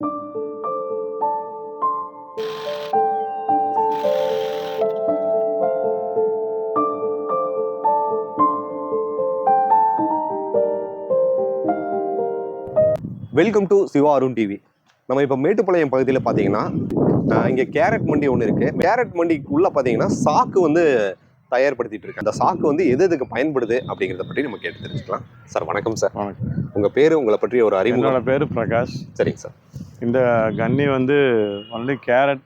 Welcome to Siva Arun TV நம்ம இப்போ மேட்டுப்பாளையம் பகுதியில் பார்த்தீங்கன்னா இங்கே கேரட் மண்டி ஒன்று இருக்கு. கேரட் மண்டிக்குள்ள பார்த்தீங்கன்னா சாக்கு வந்து தயார்படுத்திட்டு இருக்கு. அந்த சாக்கு வந்து எது எதுக்கு பயன்படுது அப்படிங்கிறத பற்றி நம்ம கேட்டு தெரிஞ்சுக்கலாம். சார் வணக்கம் சார். வணக்கம். உங்க பேரு உங்களை பற்றி ஒரு அறிமுகம். பேர் பிரகாஷ். சரிங்க சார். இந்த கன்னி வந்து ஒன்லி கேரட்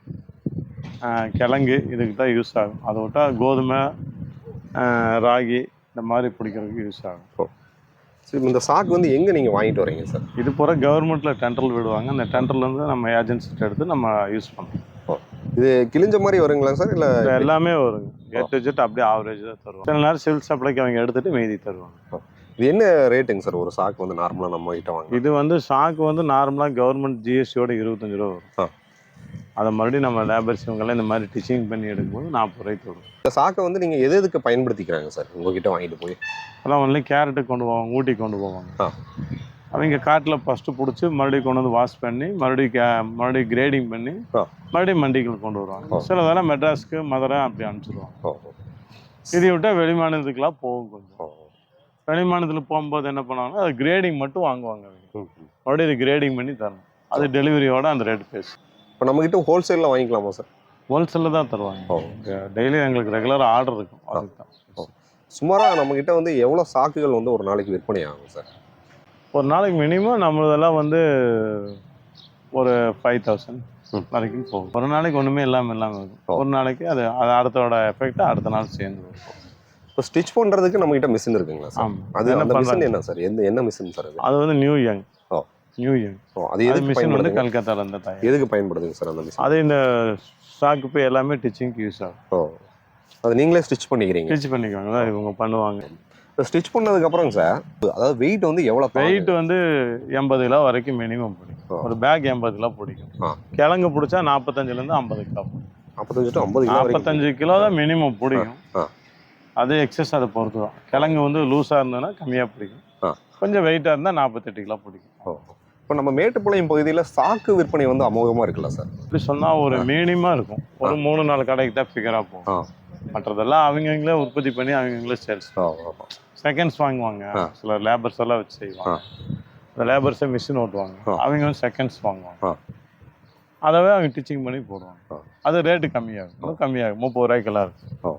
கிழங்கு இதுக்கு தான் யூஸ் ஆகும். அதை விட்டா கோதுமை ராகி இந்த மாதிரி பிடிக்கிறதுக்கு யூஸ் ஆகும். சரி இந்த சாக்கு வந்து எங்கே நீங்கள் வாங்கிட்டு வரீங்க சார்? இது பூரா கவர்மெண்ட்டில் டெண்டர் விடுவாங்க. அந்த டெண்டர்லேருந்து நம்ம ஏஜென்சிட்ட எடுத்து நம்ம யூஸ் பண்ணுறோம் இது கிழிஞ்ச மாதிரி வருங்களா சார்? இல்லை எல்லாமே வரும். எட்டு ஜெட் அப்படியே ஆவரேஜ் தான் தருவாங்க. சில நேரம் சிவில் சப்ளைக்கு அவங்க எடுத்துட்டு மீதி தருவாங்க. இது என்ன ரேட்டுங்க சார் ஒரு சாக்கு வந்து நார்மலாக நம்ம கிட்ட வாங்க இது வந்து சாக்கு வந்து நார்மலாக கவர்மெண்ட் ஜிஎஸ்டியோட இருபத்தஞ்சு ரூபா. வரும். அதை மறுபடியும் நம்ம லேபர்ஸ் இவங்கெல்லாம் இந்த மாதிரி டிச்சிங் பண்ணி எடுக்கும்போது நாற்பது ரூபாய்க்கு வரும் இந்த சாக்கை வந்து நீங்கள் எது எதுக்கு பயன்படுத்திக்கிறாங்க சார்? உங்ககிட்ட வாங்கிட்டு போய்? அதான் ஒன்லி கேரட்டு கொண்டு போவாங்க ஊட்டி கொண்டு போவாங்க. அவங்க காட்டில் ஃபஸ்ட்டு பிடிச்சி மறுபடியும் கொண்டு வந்து வாஷ் பண்ணி மறுபடியும் கே மறுபடியும் கிரேடிங் பண்ணி. மறுபடியும் மண்டிகள் கொண்டு வருவாங்க. சில வேலை மெட்ராஸ்க்கு மதுரை அப்படி அனுப்பிச்சிடுவாங்க இதை விட்டால் வெளி மாநிலத்துக்குலாம் போகும் கொஞ்சம். ஓ வெளி மாநிலத்தில் போகும்போது என்ன பண்ணுவாங்கன்னா அது கிரேடிங் மட்டும் வாங்குவாங்க. மறுபடியும் இது கிரேடிங் பண்ணி தரணும். அது டெலிவரியோட அந்த ரேட் பேசு. இப்போ நம்மகிட்ட ஹோல்சேலில் வாங்கிக்கலாமா சார் ஹோல்சேலில் தான் தருவாங்க. டெய்லி எங்களுக்கு ரெகுலர் ஆர்டர் இருக்கும். அதுக்கு தான் சுமாராக நம்மகிட்ட வந்து எவ்வளோ சாக்குகள் வந்து ஒரு நாளைக்கு விற்பனை ஆகும் சார் ஒரு நாளைக்கு மினிமம் நம்மளதெல்லாம் வந்து ஒரு ஃபைவ் தௌசண்ட். வரைக்கும் போகும். ஒரு நாளைக்கு ஒன்றுமே இல்லாமல் இல்லாமல். இருக்கும். ஒரு நாளைக்கு அது அது அடுத்தோட எஃபெக்ட் அடுத்த நாள் சேர்ந்து வரும். இப்போ ஸ்டிச் பண்ணுறதுக்கு நம்மகிட்ட மிஷின் இருக்குங்களா சார்? அது என்ன அந்த மிஷின் என்ன சார்? எந்த என்ன மிஷின் சார் அது? அது வந்து நியூ யங் ஓ. நியூ யங் ஓ அது எதுக்கு மிஷின் வந்து கல்கத்தால இருந்து தயார் எதுக்கு பயன்படுதுங்க சார் அந்த மிஷின் அது இந்த ஸ்டாக்கு போய் எல்லாமே டிச்சிங்க்கு யூஸ் ஆகும். ஓ. அது நீங்களே ஸ்டிச் பண்ணிக்கிறீங்க? டிச் பண்ணிக்குவாங்க. இவங்க பண்ணுவாங்க. இப்போ ஸ்டிச் பண்ணதுக்கு அப்புறம் சார் அதாவது வெயிட் வந்து எவ்வளோ வெயிட் வந்து எண்பது கிலோ வரைக்கும் மினிமம் பிடிக்கும். ஒரு பேக் எண்பது கிலோ பிடிக்கும். கிழங்கு பிடிச்சா நாற்பத்தஞ்சிலேருந்து ஐம்பது கிலோ நாற்பத்தஞ்சு டு ஐம்பது கிலோ நாற்பத்தஞ்சு கிலோ தான் மினிமம் பிடிக்கும். அது எக்ஸஸ் அதை பொறுத்து தான் கிழங்கு வந்து லூஸாக இருந்ததுன்னா கம்மியாக பிடிக்கும். கொஞ்சம் வெயிட்டாக இருந்தால் நாற்பத்தெட்டு கிலோ பிடிக்கும். இப்போ நம்ம மேட்டுப்பாளையம் பகுதியில் சாக்கு விற்பனை வந்து அமோகமாக இருக்குல்ல சார்? இப்படி சொன்னால் ஒரு மினிமமாக இருக்கும். ஒரு மூணு நாலு கடைக்கு தான் ஃபிகராக ஆ. போகும். மற்றதெல்லாம் அவங்கவுங்களே உற்பத்தி பண்ணி அவங்கவுங்களே சேல்ஸ். செகண்ட்ஸ் வாங்குவாங்க. சில லேபர்ஸ் எல்லாம் வச்சு செய்வாங்க. அந்த லேபர்ஸை மிஷின் ஓட்டுவாங்க. அவங்க வந்து செகண்ட்ஸ் வாங்குவாங்க. அதவே அவங்க டிச்சிங் பண்ணி போடுவாங்க. அது ரேட்டு கம்மியாகும் கம்மியாகும் முப்பது ரூபாய்க்கெல்லாம் இருக்கு ஓ.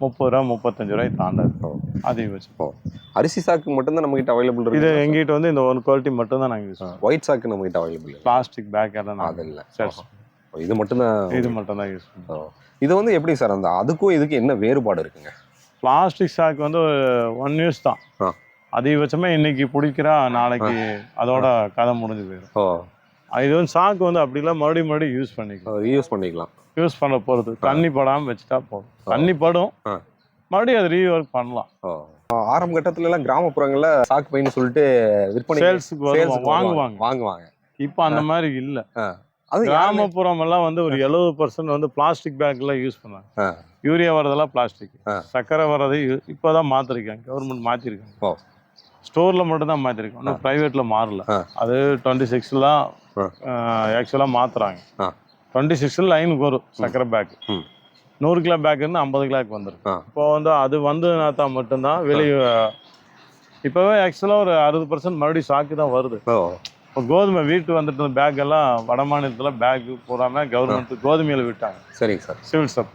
முப்பது ரூபா முப்பத்தஞ்சு ரூபாய் தாண்டாது. ஓ. அதிகபட்சம் அரிசி சாக்கு மட்டும்தான் நம்மகிட்ட அவைலபிள் இது இருக்கு எங்கிட்ட வந்து இந்த ஒரு குவாலிட்டி மட்டும் தான் நாங்கள் யூஸ் பண்ணுவோம் ஒயிட் சாக்கு நம்மகிட்ட அவைலபிள் பிளாஸ்டிக் பேக் எல்லாம் அது இல்லை சரி. இது மட்டும்தான் இது மட்டும் தான் யூஸ் பண்ணுவோம் ஓ. இது வந்து எப்படி சார் அந்த அதுக்கும் இதுக்கு என்ன வேறுபாடு இருக்குங்க? பிளாஸ்டிக் சாக்கு வந்து ஒன் யூஸ் தான். அதிகபட்சமாக இன்னைக்கு பிடிக்கிறா நாளைக்கு அதோட கதை முடிஞ்சு போயிடும் ஓ. இது வந்து சாக்கு வந்து அப்படிலாம் மறுபடியும் மறுபடியும் யூஸ் பண்ணிக்கலாம். ரீயூஸ் பண்ணிக்கலாம். யூஸ் பண்ண போகிறது தண்ணி படாமல் வச்சுட்டா போதும். தண்ணி படும். மறுபடியும் அது ரீஒர்க் பண்ணலாம். ஆரம்ப கட்டத்துல எல்லாம் கிராமப்புறங்கள்ல சாக்கு பைன்னு சொல்லிட்டு விற்பனை சேல்ஸுக்கு வாங்குவாங்க. வாங்குவாங்க. இப்போ அந்த மாதிரி இல்லை. அது கிராமப்புறம் எல்லாம் வந்து ஒரு எழுபது பர்சன்ட் வந்து பிளாஸ்டிக் பேக்லாம் யூஸ் பண்ணாங்க. யூரியா வரதெல்லாம் பிளாஸ்டிக். சர்க்கரை வர்றது இப்போ தான் மாற்றிருக்காங்க கவர்மெண்ட் மாற்றிருக்காங்க ஓ. ஸ்டோரில் மட்டும் தான் மாற்றிருக்கோம் இன்னும் ப்ரைவேட்டில் மாறல. அது டுவெண்ட்டி சிக்ஸில். ஆக்சுவலாக மாற்றுறாங்க. டுவெண்ட்டி சிக்ஸில் லைனுக்கு வரும் சர்க்கரை பேக். நூறு கிலோ பேக் இருந்து ஐம்பது கிலோக்கு வந்துருக்கு. ஆ. இப்போ வந்து அது வந்ததுனா தான் மட்டும்தான் வெளியே இப்போவே ஆக்சுவலாக ஒரு அறுபது பர்சன்ட் மறுபடியும் சாக்கு தான் வருது. இப்போ கோதுமை வீட்டு வந்துட்டு பேக் எல்லாம் வட மாநிலத்தில் பேக் பூராம கவர்மெண்ட் கோதுமையில் விட்டாங்க. சரிங்க சார். சிவில் சப்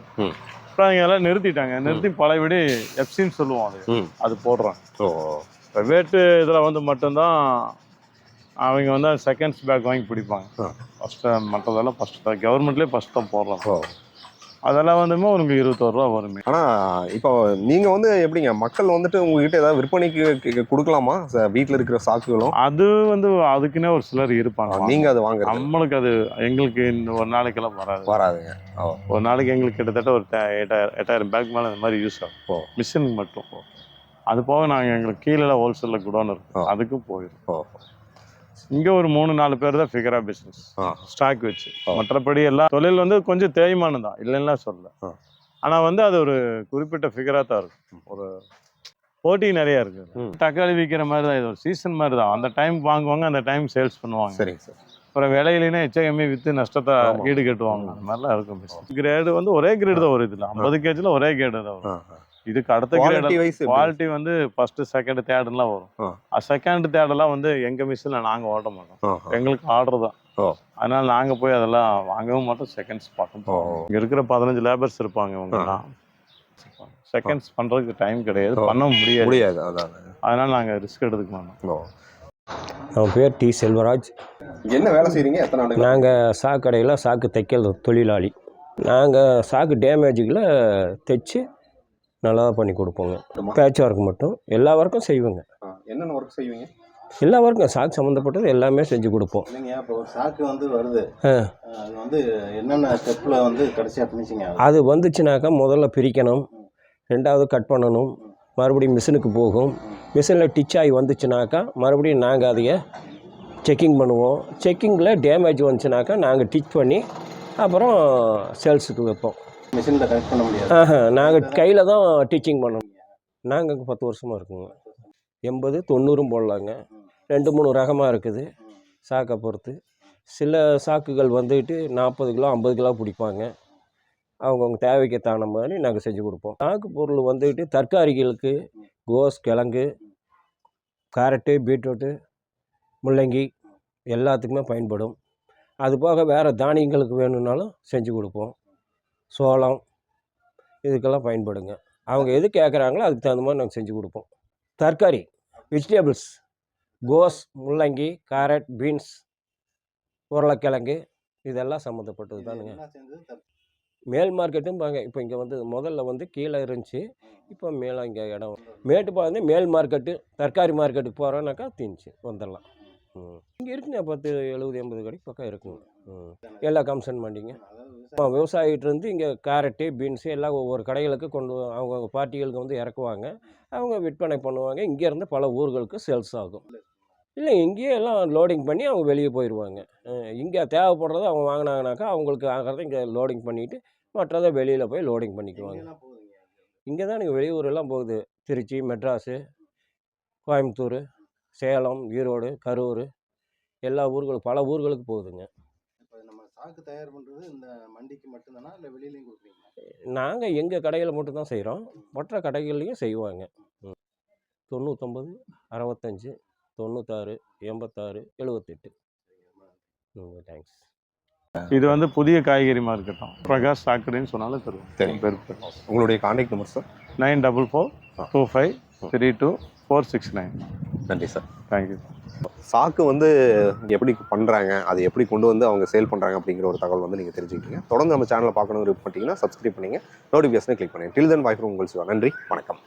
அவங்க எல்லாம் நிறுத்திட்டாங்க. நிறுத்தி பழையபடி எஃப்சின்னு சொல்லுவோம் அது. அது போடுறாங்க. ப்ரைவேட்டு இதில் வந்து மட்டும்தான் அவங்க வந்து செகண்ட்ஸ் பேக் வாங்கி பிடிப்பாங்க. ஃபஸ்ட்டு மற்றதெல்லாம் ஃபஸ்ட்டு தான். கவர்மெண்ட்லேயே ஃபஸ்ட் தான் போடுறாங்க. ஓ. அதெல்லாம் வந்துமே உங்களுக்கு இருபத்தோரு ரூபா வருமே. ஆனா இப்போ நீங்க வந்து எப்படிங்க? மக்கள் வந்துட்டு உங்ககிட்ட ஏதாவது விற்பனைக்கு கொடுக்கலாமா? வீட்ல இருக்கிற சாக்குகளும்? அது வந்து அதுக்குன்னே ஒரு சிலர் இருப்பாங்க. நீங்க அது வாங்குறது. நம்மளுக்கு அது எங்களுக்கு இந்த ஒரு நாளைக்கெல்லாம் வராது. வராதுங்க. ஒரு நாளைக்கு எங்களுக்கு கிட்டத்தட்ட ஒரு எட்டாயிரம் எட்டாயிரம் பேக் மேலே இந்த மாதிரி யூஸ். ஆகும். மிஷினுக்கு மட்டும். அது போக நாங்கள் எங்களுக்கு கீழே ஹோல்சேலில் குடோன். இருக்கும் அதுக்கும் போயிடும் இங்கே ஒரு மூணு நாலு பேர் தான் ஃபிகரா பிஸ்னஸ். ஸ்டாக் வச்சு. மற்றபடி எல்லாம் தொழில் வந்து கொஞ்சம் தேய்மானம் தான். இல்லைன்னா சொல்ல. ஆனால் வந்து அது ஒரு குறிப்பிட்ட ஃபிகராக தான் இருக்கும். ஒரு போட்டி நிறைய இருக்கு. தக்காளி விற்கிற மாதிரி தான் இது ஒரு சீசன் மாதிரி தான். அந்த டைம் வாங்குவாங்க அந்த டைம் சேல்ஸ் பண்ணுவாங்க. சரிங்க சார். அப்புறம் விலையிலேயே எச்சகமே விற்று நஷ்டத்தை. ஈடு கட்டுவாங்க. அந்த மாதிரிலாம் இருக்கும் கிரேடு வந்து ஒரே கிரேடு தான் வரும் இதில். ஐம்பது கேஜில் ஒரே கிரேடு தான் வரும். இதுக்கு அடுத்த குவாலிட்டி கிரேட் குவாலிட்டி வந்து ஃபர்ஸ்ட் செகண்ட் தேர்டுலாம் வரும். செகண்ட் தேர்டெல்லாம் வந்து எங்க மிஷினில் நாங்கள் ஓட்ட மாட்டோம். எங்களுக்கு ஆர்டர் தான். அதனால நாங்க போய் அதெல்லாம் வாங்கவும் மாட்டோம் செகண்ட்ஸ் பார்க்க இங்க இருக்கிற பதினஞ்சு லேபர்ஸ் இருப்பாங்க இவங்கலாம் செகண்ட்ஸ் பண்றதுக்கு டைம் கிடையாது. பண்ண முடியாது. முடியாது அதான் அதனால நாங்க ரிஸ்க் எடுத்துக்க மாட்டோம். அவன் பேர் டி செல்வராஜ். என்ன வேலை செய்றீங்க எத்தனை ஆண்டுகள்? நாங்கள் சாக்கு கடையில் சாக்கு தைக்கிறது தொழிலாளி. நாங்கள் சாக்கு டேமேஜுகளை தைச்சு நல்லா பண்ணி கொடுப்போங்க. பேட்ச் ஒர்க் மட்டும் எல்லா ஒர்க்கும் செய்வோங்க. என்னென்ன ஒர்க் செய்வீங்க? எல்லா ஒர்க்கும் சாக்கு சம்மந்தப்பட்டது எல்லாமே செஞ்சு கொடுப்போம். இல்லைங்க இப்போ ஒரு சாக்கு வந்து வருது. அது வந்து என்னென்ன ஸ்டெப்பில் வந்து கடைசியாக ஃபினிஷிங் அது? வந்துச்சுனாக்கா முதல்ல பிரிக்கணும். ரெண்டாவது கட் பண்ணணும். மறுபடியும் மிஷினுக்கு போகும். மிஷினில் டிச் ஆகி வந்துச்சுனாக்கா மறுபடியும் நாங்கள் அதைய செக்கிங் பண்ணுவோம். செக்கிங்கில் டேமேஜ் வந்துச்சுனாக்கா நாங்கள் டிச் பண்ணி அப்புறம் சேல்ஸுக்கு வைப்போம். மிஷினில் கனெக்ட் பண்ண முடியாது. ஆஹா நாங்கள் கையில் தான் டீச்சிங் பண்ணணும் நாங்கள் இங்கே பத்து வருஷமாக இருக்குங்க. எண்பது தொண்ணூறும் போடலாங்க. ரெண்டு மூணு ரகமாக இருக்குது. சாக்கை பொறுத்து. சில சாக்குகள் வந்துட்டு நாற்பது கிலோ ஐம்பது கிலோ பிடிப்பாங்க. அவங்கவுங்க தேவைக்கு தகுந்த மாதிரி நாங்கள் செஞ்சு கொடுப்போம். சாக்கு பொருள் வந்துட்டு தற்காரிகளுக்கு கோஸ் கிழங்கு கேரட்டு பீட்ரூட்டு முள்ளங்கி எல்லாத்துக்குமே பயன்படும். அது போக வேறு தானியங்களுக்கு வேணும்னாலும் செஞ்சு கொடுப்போம். சோளம் இதுக்கெல்லாம் பயன்படுங்க. அவங்க எது கேட்குறாங்களோ அதுக்கு தகுந்த மாதிரி நாங்கள் செஞ்சு கொடுப்போம். தர்காரி வெஜிடபிள்ஸ் கோஸ் முள்ளங்கி கேரட் பீன்ஸ் உருளைக்கிழங்கு இதெல்லாம் சம்மந்தப்பட்டது தானுங்க. மேல் மார்க்கெட்டும் பாங்க இப்போ இங்கே வந்து முதல்ல வந்து கீழே இருந்துச்சு. இப்போ மேலே இங்கே இடம் மேட்டுப்பா வந்து மேல் மார்க்கெட்டு தர்காரி மார்க்கெட்டுக்கு போகிறோன்னாக்கா தீந்துச்சு வந்துடலாம் இங்கே இருக்குங்க பத்து எழுபது எண்பது கடைக்கு பக்கம் இருக்குங்க. ம். எல்லா கம்சன் பண்ணிங்க. ஆமாம் விவசாயிகிட்டேருந்து இங்கே கேரட்டு பீன்ஸு எல்லாம் ஒவ்வொரு கடைகளுக்கு கொண்டு அவங்கவுங்க அவங்க பார்ட்டிகளுக்கு வந்து இறக்குவாங்க. அவங்க விற்பனை பண்ணுவாங்க. இங்கேருந்து பல ஊர்களுக்கு சேல்ஸ் ஆகும். இல்லை இங்கேயே எல்லாம் லோடிங் பண்ணி அவங்க வெளியே போயிடுவாங்க இங்கே தேவைப்படுறத அவங்க வாங்கினாங்கனாக்கா அவங்களுக்கு ஆகிறத இங்கே லோடிங் பண்ணிவிட்டு மற்றதை வெளியில் போய் லோடிங் பண்ணிக்குவாங்க. இங்கே தான் நீங்கள் வெளியூரெல்லாம் போகுது. திருச்சி மெட்ராஸு கோயம்புத்தூர் சேலம் ஈரோடு கரூர் எல்லா ஊர்களுக்கு பல ஊர்களுக்கு போகுதுங்க. இப்போ நம்ம சாக்கு தயார் பண்ணுறது இந்த மண்டிக்கு மட்டும்தானா? இல்லை வெளியிலையும் கொடுக்குறீங்களா? நாங்கள் எங்கள் கடையில் மட்டும்தான் செய்கிறோம் மற்ற கடைகள்லையும் செய்வாங்க. ம். தொண்ணூத்தொம்பது அறுபத்தஞ்சு தொண்ணூத்தாறு எண்பத்தாறு எழுபத்தெட்டு ம் தேங்க்ஸ். இது வந்து புதிய காய்கறி மார்க்கெட்டும் பிரகாஷ் சாக்கடைன்னு சொன்னாலும் தருவோம் தெரியும். உங்களுடைய contact number sir nine double four two five three two four six nine. நன்றி சார். தேங்க்யூ சாக்கு வந்து எப்படி பண்ணுறாங்க அதை எப்படி கொண்டு வந்து அவங்க சேல் பண்ணுறாங்க அப்படிங்கிற ஒரு தகவல் வந்து நீங்கள் தெரிஞ்சுக்கிட்டீங்க. தொடர்ந்து நம்ம சேனலை பார்க்கணும் விருப்பப்பட்டீங்கன்னா சப்ஸ்கிரைப் பண்ணிங்க நோட்டிஃபிகேஷனை கிளிக் பண்ணுங்க. டில் தென் வாய்ப்பு உங்கள் சிவா. நன்றி வணக்கம்.